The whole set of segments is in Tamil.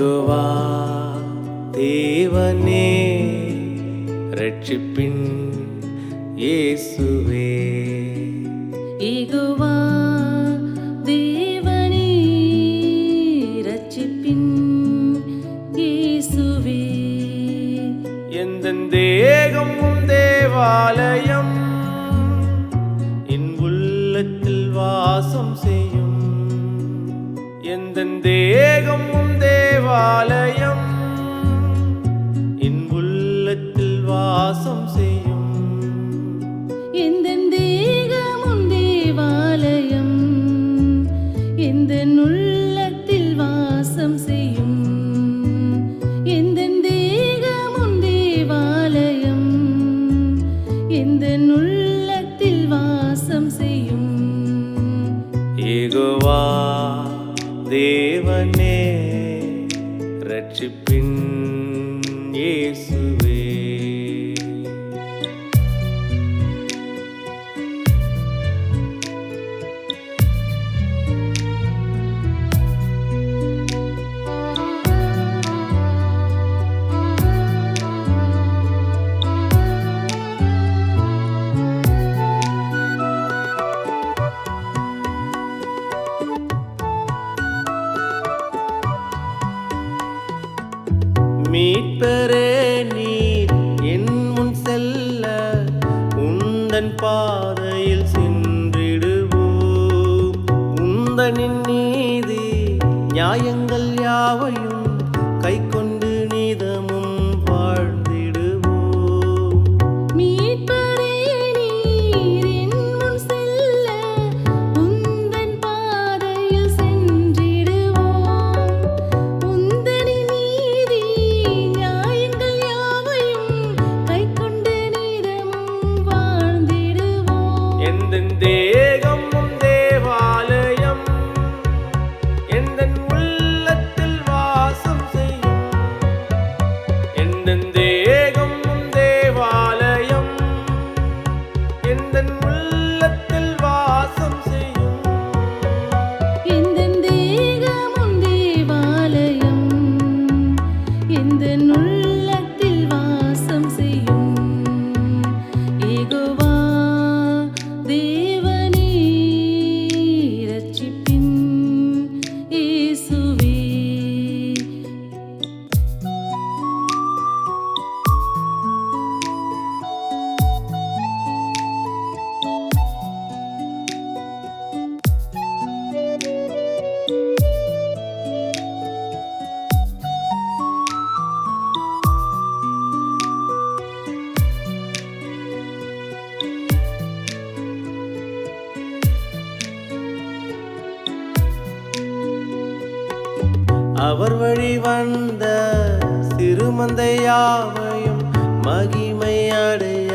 மெதுவா தேவனே ரட்சிப்பின் இயேசுவே. இகுவா தேவனே ரட்சிப்பின் இயேசுவே. எந்த தேகம் தேவாலயம்? என் உள்ளத்தில் வாசம் செய்யும் தேகம் உன் தேவாலயம். என் உள்ளத்தில் வாசம் செய் தேவனே ரட்சிப்பின் இயேசு. உந்தன் பாதையில் சென்றிடுவோம். உந்தனின் நீதி நியாயங்கள் யாவையும் দে அவர் வழி வந்த சிறுமந்தையாவையும் மகிமை அடைய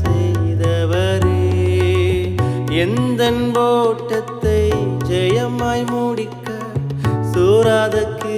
செய்தவரே. எந்த ஓட்டத்தை ஜெயமாய் முடிக்க சூராதக்கு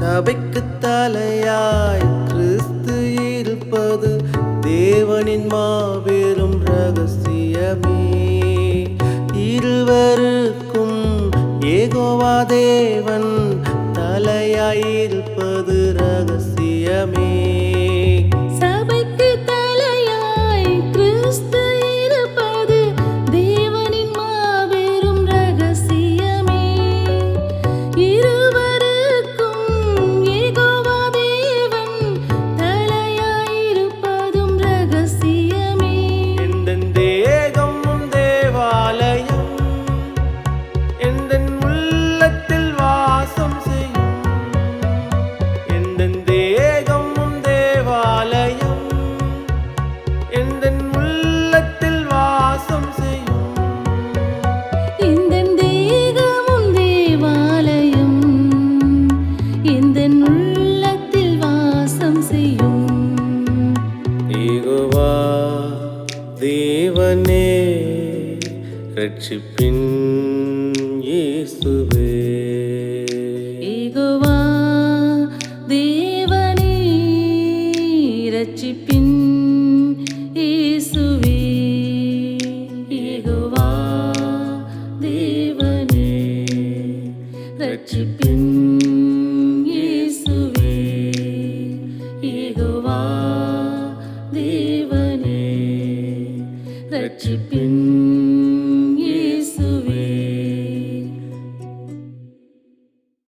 சபைக்கு தலையாய் கிறிஸ்து இருப்பது தேவனின் மாபெரும் ரகசியமே. இருவருக்கும் ஏகோவா தேவன் தலையாயிரு ரட்சிப்பின் இயேசுவே. இகுவா தேவனே ரட்சிப்பின்